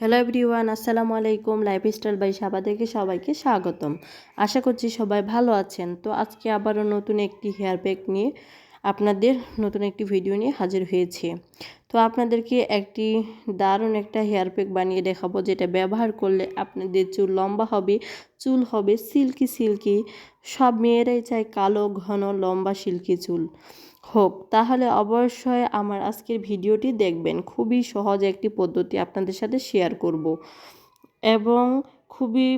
Hello everyone আসসালামু আলাইকুম। Lifestyle by সাবাদেরকে সবাইকে স্বাগতম। আশা করছি সবাই ভালো আছেন। তো আজকে আবারও নতুন একটি হেয়ার প্যাক নিয়ে আপনাদের নতুন একটি ভিডিও নিয়ে হাজির হয়েছে। তো আপনাদেরকে একটি দারুণ একটা হেয়ার প্যাক বানিয়ে দেখাবো, যেটা ব্যবহার করলে আপনাদের চুল লম্বা হবে, চুল হবে সিল্কি সিল্কি সব মেয়েরাই চায় কালো, ঘন, লম্বা সিল্কি চুল। হোক, তাহলে অবশ্যই আমার আজকের ভিডিওটি দেখবেন। খুবই সহজ একটি পদ্ধতি আপনাদের সাথে শেয়ার করব। এবং খুবই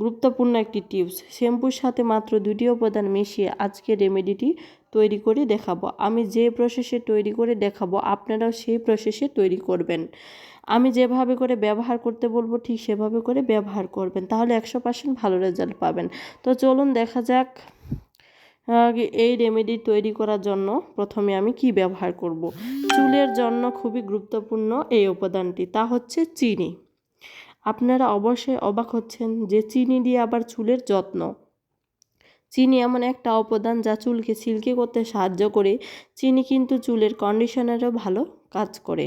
গুরুত্বপূর্ণ একটি টিপস শ্যাম্পুর সাথে মাত্র দুটি উপাদান মিশিয়ে আজকে রেমেডিটি তৈরি করে দেখাবো। আমি যে প্রসেসে তৈরি করে দেখাবো, আপনারাও সেই প্রসেসে তৈরি করবেন। আমি যেভাবে করে ব্যবহার করতে বলব, ঠিক সেভাবে করে ব্যবহার করবেন। তাহলে একশো পার্সেন্ট ভালো রেজাল্ট পাবেন। তো চলুন দেখা যাক এই রেমেডি তৈরি করার জন্য প্রথমে আমি কি ব্যবহার করব। চুলের জন্য খুবই গুরুত্বপূর্ণ এই উপাদানটি, তা হচ্ছে চিনি। আপনারা অবশ্যই অবাক হচ্ছেন যে চিনি দিয়ে আবার চুলের যত্ন। চিনি এমন একটা উপাদান যা চুলকে সিল্কি করতে সাহায্য করে। চিনি কিন্তু চুলের কন্ডিশনারও ভালো কাজ করে।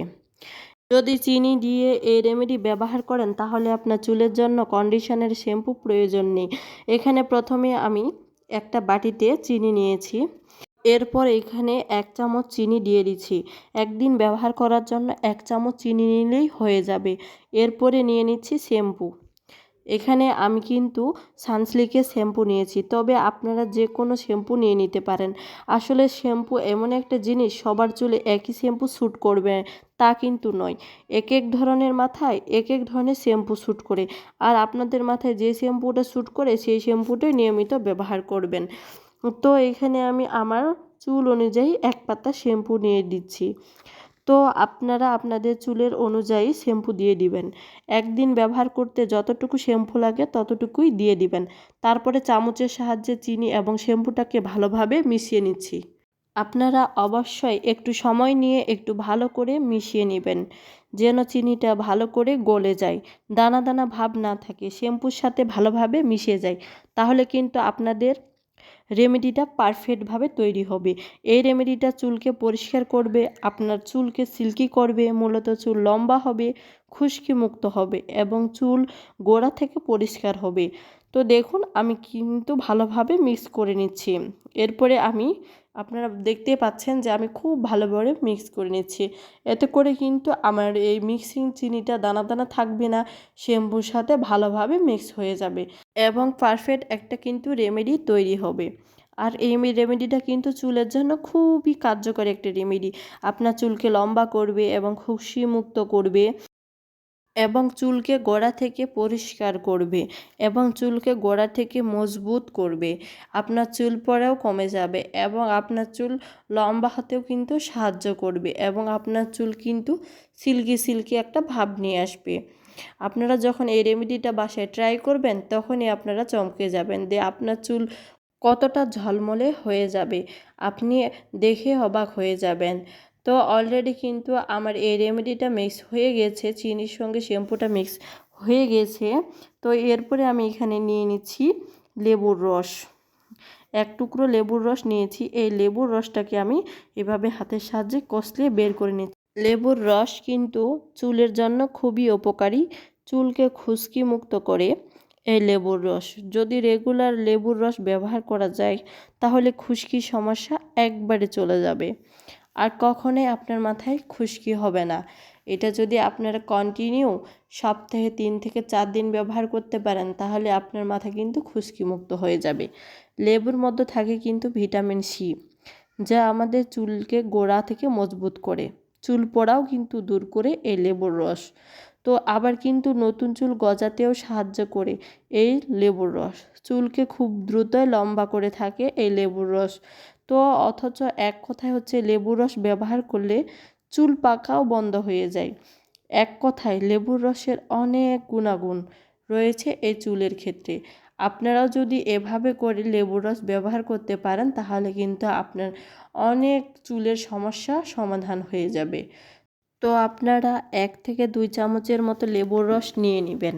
যদি চিনি দিয়ে এই রেমেডি ব্যবহার করেন, তাহলে আপনার চুলের জন্য কন্ডিশনের শ্যাম্পু প্রয়োজন নেই। এখানে প্রথমে আমি একটা বাটিতে চিনি নিয়েছি। এরপর এখানে এক চামচ চিনি দিয়ে দিচ্ছি। একদিন ব্যবহার করার জন্য এক চামচ চিনি নিলেই হয়ে যাবে। এরপরে নিয়ে নিচ্ছি শ্যাম্পু। এখানে আমি কিন্তু সানসিল্কের শ্যাম্পু নিয়েছি। তবে আপনারা যে কোনো শ্যাম্পু নিয়ে নিতে পারেন। আসলে শ্যাম্পু এমন একটা জিনিস, সবার চুলে একই শ্যাম্পু শ্যুট করবে তা কিন্তু নয়। এক এক ধরনের মাথায় এক এক ধরনের শ্যাম্পু শ্যুট করে। আর আপনাদের মাথায় যে শ্যাম্পুটা শ্যুট করে, সেই শ্যাম্পুটাই নিয়মিত ব্যবহার করবেন। তো এখানে আমি আমার চুল অনুযায়ী এক পাতা শ্যাম্পু নিয়ে দিচ্ছি। তো আপনারা আপনাদের চুলের অনুযায়ী শ্যাম্পু দিয়ে দিবেন। একদিন ব্যবহার করতে যতটুকু শ্যাম্পু লাগে ততটুকুই দিয়ে দিবেন। তারপরে চামচের সাহায্যে চিনি এবং শ্যাম্পুটাকে ভালোভাবে মিশিয়ে নিচ্ছি। আপনারা অবশ্যই একটু সময় নিয়ে একটু ভালো করে মিশিয়ে নেবেন, যেন চিনিটা ভালো করে গলে যায়। দানা দানা ভাব না থাকে, শ্যাম্পুর সাথে ভালোভাবে মিশে যায়। তাহলে কিন্তু আপনাদের রেমেডিটা পারফেক্টভাবে তৈরি হবে। এই রেমেডিটা চুলকে পরিষ্কার করবে, আপনার চুলকে সিল্কি করবে, মূলত চুল লম্বা হবে খুশকি মুক্ত হবে এবং চুল গোড়া থেকে পরিষ্কার হবে। তো দেখুন, আমি কিন্তু ভালোভাবে মিক্স করে নিচ্ছি। এরপরে আমি আপনারা দেখতে পাচ্ছেন যে আমি খুব ভালোভাবে মিক্স করে নিচ্ছি। এতে করে কিন্তু আমার এই মিক্সিং চিনিটা দানা দানা থাকবে না, শ্যাম্পুর সাথে ভালোভাবে মিক্স হয়ে যাবে এবং পারফেক্ট একটা কিন্তু রেমেডি তৈরি হবে। আর এই রেমেডিটা কিন্তু চুলের জন্য খুবই কার্যকরী একটা রেমেডি আপনার চুলকে লম্বা করবে এবং খুশি মুক্ত করবে। এবং চুলকে গোড়া থেকে পরিষ্কার করবে এবং চুলকে গোড়া থেকে মজবুত করবে। আপনার চুল পরেও কমে যাবে এবং আপনার চুল লম্বা হতেও কিন্তু সাহায্য করবে এবং আপনার চুল কিন্তু সিল্কি সিল্কি একটা ভাব নিয়ে আসবে। আপনারা যখন এই রেমেডিটা বাসায় ট্রাই করবেন, তখনই আপনারা চমকে যাবেন যে আপনার চুল কতটা ঝলমলে হয়ে যাবে। আপনি দেখে অবাক হয়ে যাবেন। তো অলরেডি কিন্তু আমার এই রেমেডিটা মিক্স হয়ে গেছে, চিনির সঙ্গে শ্যাম্পুটা মিক্স হয়ে গেছে। তো এরপরে আমি এখানে নিয়ে নিচ্ছি লেবুর রস। এক টুকরো লেবুর রস নিয়েছি, এই লেবুর রসটাকে আমি এভাবে হাতের সাহায্যে কষলে বের করে নিচ্ছি। লেবুর রস কিন্তু চুলের জন্য খুবই উপকারী, চুলকে খুশকি মুক্ত করে এই লেবুর রস। যদি রেগুলার লেবুর রস ব্যবহার করা যায়, তাহলে খুশকির সমস্যা একবারে চলে যাবে। আর কখনোই আপনার মাথায় খুশকি হবে না। এটা যদি আপনারা কন্টিনিউ সপ্তাহে তিন থেকে চার দিন ব্যবহার করতে পারেন, তাহলে আপনার মাথা কিন্তু খুশকি মুক্ত হয়ে যাবে। লেবুর মধ্যে থাকে কিন্তু ভিটামিন সি যা আমাদের চুলকে গোড়া থেকে মজবুত করে। চুল পড়াও কিন্তু দূর করে এই লেবুর রস। তো আবার কিন্তু নতুন চুল গজাতেও সাহায্য করে এই লেবুর রস। চুলকে খুব দ্রুতই লম্বা করে থাকে এই লেবুর রস। তো অথচ এক কথায় হচ্ছে লেবুর রস ব্যবহার করলে চুল পাকাও বন্ধ হয়ে যায়। এক কথায় লেবুর রসের অনেক গুণাগুণ রয়েছে এই চুলের ক্ষেত্রে। আপনারাও যদি এভাবে করে লেবুর রস ব্যবহার করতে পারেন, তাহলে কিন্তু আপনার অনেক চুলের সমস্যা সমাধান হয়ে যাবে। তো আপনারা এক থেকে দুই চামচের মতো লেবুর রস নিয়ে নেবেন।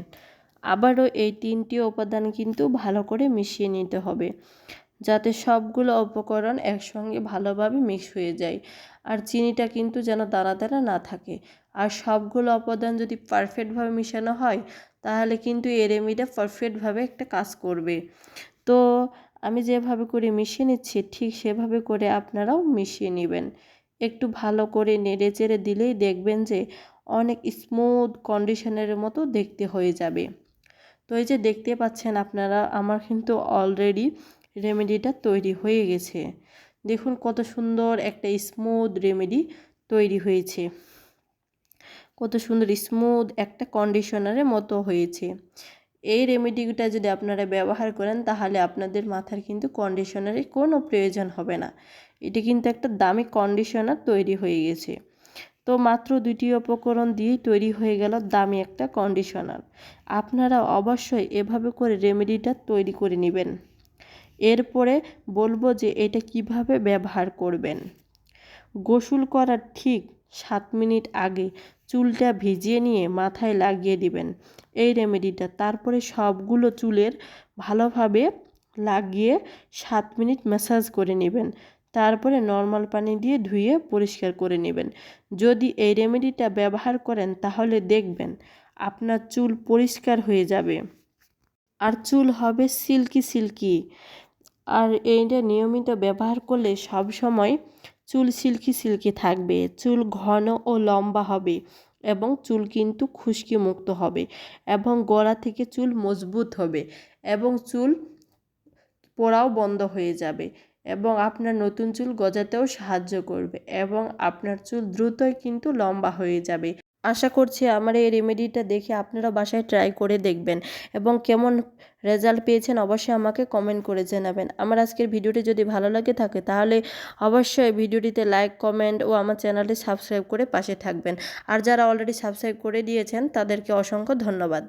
আবারও এই তিনটি উপাদান কিন্তু ভালো করে মিশিয়ে নিতে হবে। যাতে সবগুলো উপকরণ একসঙ্গে ভালোভাবে মিক্স হয়ে যায়। আর চিনিটা কিন্তু যেন দানা দানা না থাকে। আর সবগুলো উপাদান যদি পারফেক্টভাবে মিশানো হয়, তাহলে কিন্তু এই রেমিটা পারফেক্টভাবে একটা কাজ করবে। তো আমি যেভাবে করে মিশিয়ে নিচ্ছি, ঠিক সেভাবে করে আপনারাও মিশিয়ে নেবেন। একটু ভালো করে নেড়ে চেড়ে দিলেই দেখবেন যে অনেক স্মুথ কন্ডিশনের মতো দেখতে হয়ে যাবে। তো এই যে দেখতে পাচ্ছেন আপনারা, আমার কিন্তু অলরেডি রেমেডিটা তৈরি হয়ে গেছে। দেখুন কত সুন্দর একটা স্মুথ রেমেডি তৈরি হয়েছে। কত সুন্দর স্মুথ একটা কন্ডিশনারের মতো হয়েছে। এই রেমেডিটা যদি আপনারা ব্যবহার করেন, তাহলে আপনাদের মাথার কিন্তু কন্ডিশনারের কোনো প্রয়োজন হবে না। এটি কিন্তু একটা দামি কন্ডিশনার তৈরি হয়ে গেছে। তো মাত্র দুটি উপকরণ দিয়েই তৈরি হয়ে গেল দামি একটা কন্ডিশনার আপনারা অবশ্যই এভাবে করে রেমেডিটা তৈরি করে নেবেন। এরপরে বলব যে এটা কীভাবে ব্যবহার করবেন। গোসল করার ঠিক সাত মিনিট আগে চুলটা ভিজিয়ে নিয়ে মাথায় লাগিয়ে দিবেন। এই রেমেডিটা। তারপরে সবগুলো চুলের ভালোভাবে লাগিয়ে সাত মিনিট ম্যাসাজ করে নেবেন। তারপরে নর্মাল পানি দিয়ে ধুয়ে পরিষ্কার করে নেবেন। যদি এই রেমেডিটা ব্যবহার করেন তাহলে দেখবেন আপনার চুল পরিষ্কার হয়ে যাবে। আর চুল হবে সিল্কি সিল্কি। আর এইটা নিয়মিত ব্যবহার করলে সব সময় চুল সিল্কি সিল্কি থাকবে। চুল ঘন ও লম্বা হবে এবং চুল কিন্তু খুশকি মুক্ত হবে এবং গোড়া থেকে চুল মজবুত হবে এবং চুল পোড়াও বন্ধ হয়ে যাবে এবং আপনার নতুন চুল গজাতেও সাহায্য করবে এবং আপনার চুল দ্রুতই কিন্তু লম্বা হয়ে যাবে। আশা করছি আমার এই রেমেডিটা দেখে আপনারা বাসায় ট্রাই করে দেখবেন এবং কেমন রেজাল্ট পেয়েছেন অবশ্যই আমাকে কমেন্ট করে জানাবেন। আমার আজকের ভিডিওটি যদি ভালো লাগে থাকে তাহলে অবশ্যই ভিডিওটিতে লাইক কমেন্ট ও আমার চ্যানেলটি সাবস্ক্রাইব করে পাশে থাকবেন। আর যারা অলরেডি সাবস্ক্রাইব করে দিয়েছেন তাদেরকে অসংখ্য ধন্যবাদ।